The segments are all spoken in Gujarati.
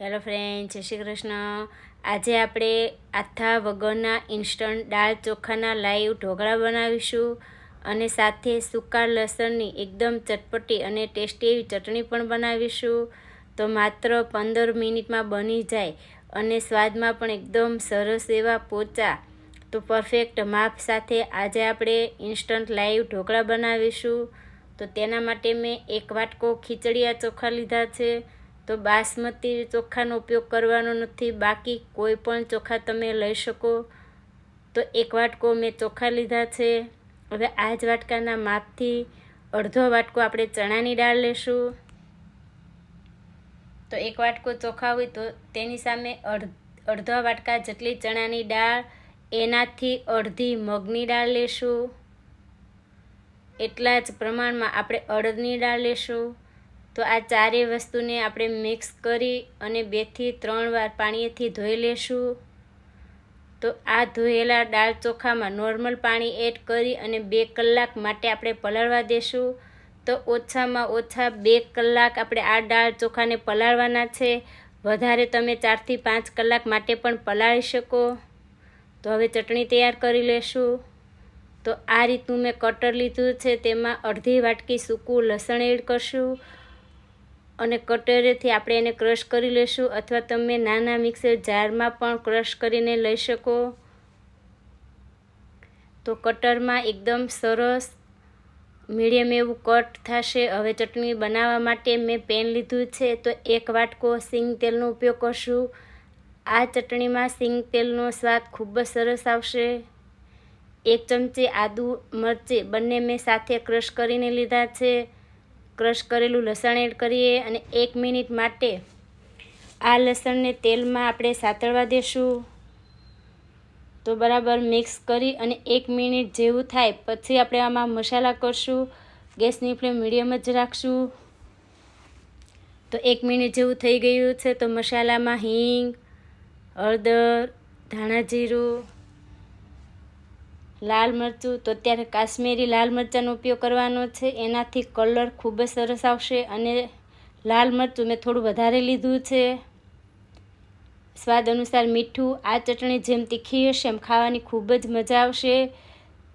હેલો ફ્રેન્ડ, જય શ્રી કૃષ્ણ. આજે આપણે આથા વગરના ઇન્સ્ટન્ટ દાળ ચોખાના લાઈવ ઢોકળા બનાવીશું અને સાથે સૂકા લસણની એકદમ ચટપટી અને ટેસ્ટી એવી ચટણી પણ બનાવીશું. તો માત્ર પંદર મિનિટમાં બની જાય અને સ્વાદમાં પણ એકદમ સરસ એવા પોચા. તો પરફેક્ટ માપ સાથે આજે આપણે ઇન્સ્ટન્ટ લાઈવ ઢોકળા બનાવીશું. તો તેના માટે મેં એક વાટકો ખીચડિયા ચોખા લીધા છે. તો બાસમતી ચોખાનો ઉપયોગ કરવાનો નથી. બાકી કોઈ પણ ચોખા તમે લઈ શકો. તો એક વાટકો મેં ચોખા લીધા છે. હવે આ જ વાટકાના માપથી અડધો વાટકો આપણે ચણાની દાળ લેશું. તો એક વાટકો ચોખા હોય તો તેની સામે અડધ વાટકા જેટલી ચણાની દાળ, એનાથી અડધી મગની દાળ લેશું. એટલા જ પ્રમાણમાં આપણે અડદની દાળ લેશું. તો આ ચારેય વસ્તુને આપણે મિક્સ કરી અને બેથી ત્રણ વાર પાણીથી ધોઈ લેશું. તો આ ધોયેલા દાળ ચોખામાં નોર્મલ પાણી એડ કરી અને બે કલાક માટે આપણે પલાળવા દેશું. તો ઓછામાં ઓછા બે કલાક આપણે આ દાળ ચોખાને પલાળવાના છે. વધારે તમે ચારથી પાંચ કલાક માટે પણ પલાળી શકો. તો હવે ચટણી તૈયાર કરી લેશું. તો આ રીતનું મેં કટર લીધું છે, તેમાં અડધી વાટકી સૂકું લસણ એડ કરશું. અને કટરેથી આપણે એને ક્રશ કરી લઈશું અથવા તમે નાના મિક્સર જારમાં પણ ક્રશ કરીને લઈ શકો. તો કટરમાં એકદમ સરસ મીડિયમ એવું કટ થશે. હવે ચટણી બનાવવા માટે મેં પેન લીધું છે. તો એક વાટકો સિંગ તેલનો ઉપયોગ કરશું. આ ચટણીમાં સિંગ તેલનો સ્વાદ ખૂબ જ સરસ આવશે. એક ચમચી આદુ મરચી બંને મેં સાથે ક્રશ કરીને લીધા છે. ક્રશ કરેલું લસણ એડ કરીએ અને એક મિનિટ માટે આ લસણને તેલમાં આપણે સાતળવા દેશું. તો બરાબર મિક્સ કરી અને એક મિનિટ જેવું થાય પછી આપણે આમાં મસાલા કરશું, ગેસની ફ્લેમ મીડિયમ જ રાખશું. તો એક મિનિટ જેવું થઈ ગયું છે તો મસાલામાં હિંગ, હળદર, ધાણા જીરું લાલ મરચું. તો અત્યારે કાશ્મીરી લાલ મરચાંનો ઉપયોગ કરવાનો છે. એનાથી કલર ખૂબ જ સરસ આવશે અને લાલ મરચું મેં થોડું વધારે લીધું છે. સ્વાદ અનુસાર મીઠું, આ ચટણી જેમ તીખી હશે એમ ખાવાની ખૂબ જ મજા આવશે.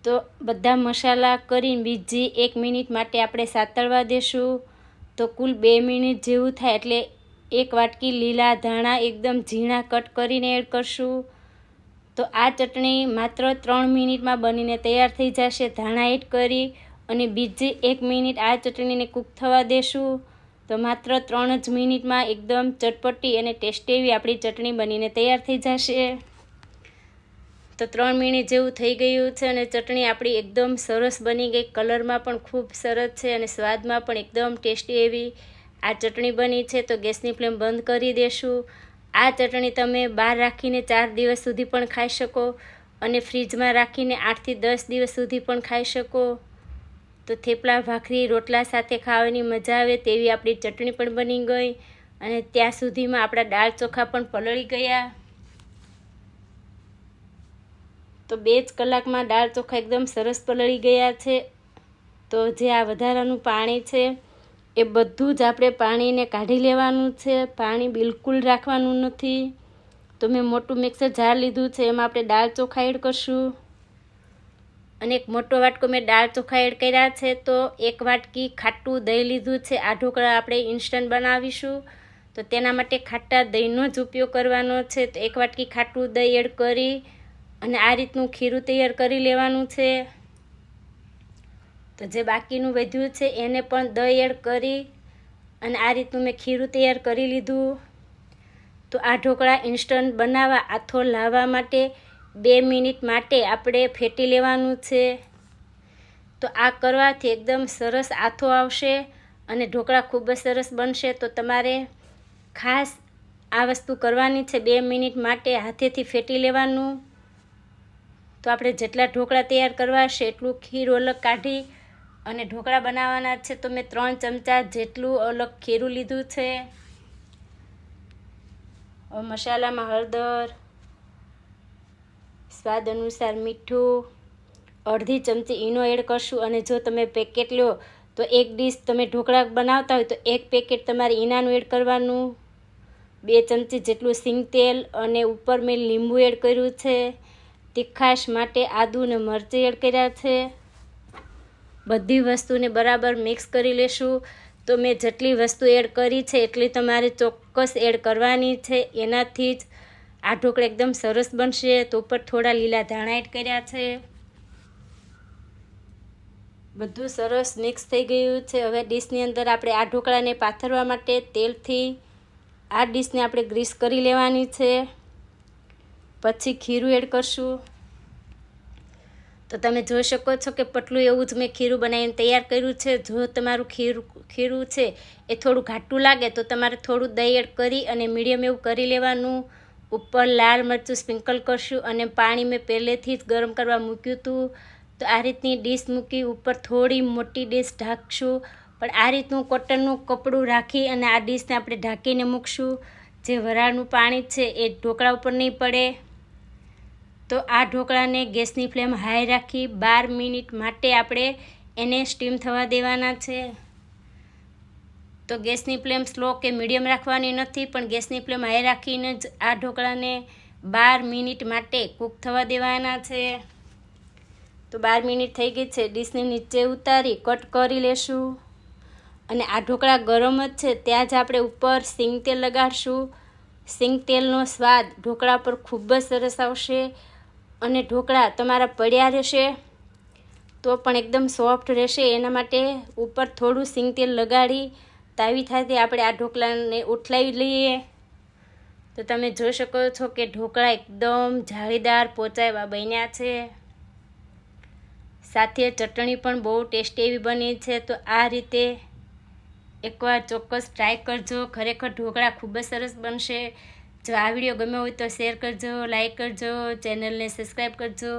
તો બધા મસાલા કરીને બીજી એક મિનિટ માટે આપણે સાતળવા દેશું. તો કુલ બે મિનિટ જેવું થાય એટલે એક વાટકી લીલા ધાણા એકદમ ઝીણા કટ કરીને એડ કરશું. તો આ ચટણી માત્ર ત્રણ મિનિટમાં બનીને તૈયાર થઈ જશે. ધાણા એડ કરી અને બીજી એક મિનિટ આ ચટણીને કૂક થવા દેશું. તો માત્ર ત્રણ જ મિનિટમાં એકદમ ચટપટી અને ટેસ્ટી એવી આપણી ચટણી બનીને તૈયાર થઈ જશે. તો ત્રણ મિનિટ જેવું થઈ ગયું છે અને ચટણી આપણી એકદમ સરસ બની ગઈ. કલરમાં પણ ખૂબ સરસ છે અને સ્વાદમાં પણ એકદમ ટેસ્ટી એવી આ ચટણી બની છે. તો ગેસની ફ્લેમ બંધ કરી દેશું. આ ચટણી તમે બહાર રાખીને ચાર દિવસ સુધી પણ ખાઈ શકો અને ફ્રીજમાં રાખીને આઠથી દસ દિવસ સુધી પણ ખાઈ શકો. તો થેપલા, ભાખરી, રોટલા સાથે ખાવાની મજા આવે તેવી આપણી ચટણી પણ બની ગઈ અને ત્યાં સુધીમાં આપણા દાળ ચોખા પણ પલળી ગયા. તો બે જ કલાકમાં દાળ ચોખા એકદમ સરસ પલળી ગયા છે. તો જે આ વધારાનું પાણી છે એ બધું જ આપણે પાણીને કાઢી લેવાનું છે. પાણી બિલકુલ રાખવાનું નથી. તો મેં મોટું મિક્સર જાર લીધું છે, એમાં આપણે દાળ ચોખા એડ કરશું. અને એક મોટો વાટકો મેં દાળ ચોખા એડ કર્યા છે, તો એક વાટકી ખાટું દહીં લીધું છે. આ ઢોકળા આપણે ઇન્સ્ટન્ટ બનાવીશું. તો તેના માટે ખાટા દહીંનો જ ઉપયોગ કરવાનો છે. તો એક વાટકી ખાટું દહીં એડ કરી અને આ રીતનું ખીરું તૈયાર કરી લેવાનું છે. તો જે બાકીનું વધ્યું છે એને પણ દહીં એડ કરી અને આ રીતનું મેં ખીરું તૈયાર કરી લીધું. તો આ ઢોકળા ઇન્સ્ટન્ટ બનાવવા, આથો લાવવા માટે બે મિનિટ માટે આપણે ફેટી લેવાનું છે. તો આ કરવાથી એકદમ સરસ આથો આવશે અને ઢોકળા ખૂબ જ સરસ બનશે. તો તમારે ખાસ આ વસ્તુ કરવાની છે બે મિનિટ માટે હાથેથી ફેટી લેવાનું. તો આપણે જેટલા ઢોકળા તૈયાર કરવા છે એટલું ખીર ઓલક કાઢી અને ઢોકળા બનાવવાના છે તો મેં ત્રણ ચમચા જેટલું અલગ ખીરું લીધું છે. મસાલામાં હળદર, સ્વાદ અનુસાર મીઠું, અડધી ચમચી ઈનો એડ કરશું અને જો તમે પેકેટ લો તો એક ડીશ તમે ઢોકળા બનાવતા હોય તો એક પેકેટ તમારે ઈનાનું એડ કરવાનું. બે ચમચી જેટલું સિંગ તેલ અને ઉપર મેં લીંબુ એડ કર્યું છે. તીખાશ માટે આદુ અને મરચી એડ કર્યા છે. બધી વસ્તુને બરાબર મિક્સ કરી લેશું. તો મેં જેટલી વસ્તુ એડ કરી છે, એટલી તમારે ચોક્કસ એડ કરવાની છે. એનાથી જ આ ઢોકળા એકદમ સરસ બનશે. તો ઉપર થોડા લીલા ધાણા એડ કર્યા છે. બધું સરસ મિક્સ થઈ ગયું છે. હવે ડીશની અંદર આપણે આ ઢોકળાને પાથરવા માટે તેલથી આ ડીશને આપણે ગ્રીસ કરી લેવાની છે. પછી ખીરું એડ કરશું. તો તમે જોઈ શકો છો કે પટલું એવું જ મેં ખીરું બનાવીને તૈયાર કર્યું છે. જો તમારું ખીરું ખીરું છે એ થોડું ઘાટું લાગે તો તમારે થોડું દહીં એડ કરી અને મીડિયમ એવું કરી લેવાનું. ઉપર લાલ મરચું સ્પ્રિંકલ કરશું અને પાણી મેં પહેલેથી જ ગરમ કરવા મૂક્યું હતું. તો આ રીતની ડીશ મૂકી ઉપર થોડી મોટી ડીશ ઢાંકશું. પણ આ રીતનું કોટનનું કપડું રાખી અને આ ડીશને આપણે ઢાંકીને મૂકશું. જે વરાળનું પાણી છે એ ઢોકળા ઉપર નહીં પડે. તો આ ઢોકળાને ગેસની ફ્લેમ હાઈ રાખી બાર મિનિટ માટે આપણે એને સ્ટીમ થવા દેવાના છે. તો ગેસની ફ્લેમ સ્લો કે મીડિયમ રાખવાની નથી, પણ ગેસની ફ્લેમ હાઈ રાખીને જ આ ઢોકળાને બાર મિનિટ માટે કૂક થવા દેવાના છે. તો બાર મિનિટ થઈ ગઈ છે, ડીશને નીચે ઉતારી કટ કરી લેશું. અને આ ઢોકળા ગરમ જ છે, ત્યાં જ આપણે ઉપર સિંગ તેલ લગાડશું. સિંગ તેલનો સ્વાદ ઢોકળા પર ખૂબ જ સરસ આવશે. અને ઢોકળા તમારા પડ્યા રહેશે, તો પણ એકદમ સોફ્ટ રહેશે. એના માટે ઉપર થોડું સિંગ તેલ લગાડી, તાવી થાય આપણે આ ઢોકળાને ઉઠલાવી લઈએ. તો તમે જોઈ શકો છો કે ઢોકળા એકદમ જાળીદાર પોચાવા બન્યા છે. સાથે ચટણી પણ બહુ ટેસ્ટી એવી બની છે. તો આ રીતે એકવાર ચોક્કસ ટ્રાય કરજો. ખરેખર ઢોકળા ખૂબ જ સરસ બનશે. જો આ વીડિયો ગમ્યો હોય તો શેર કરજો લાઇક કરજો ચેનલને સબસ્ક્રાઈબ કરજો.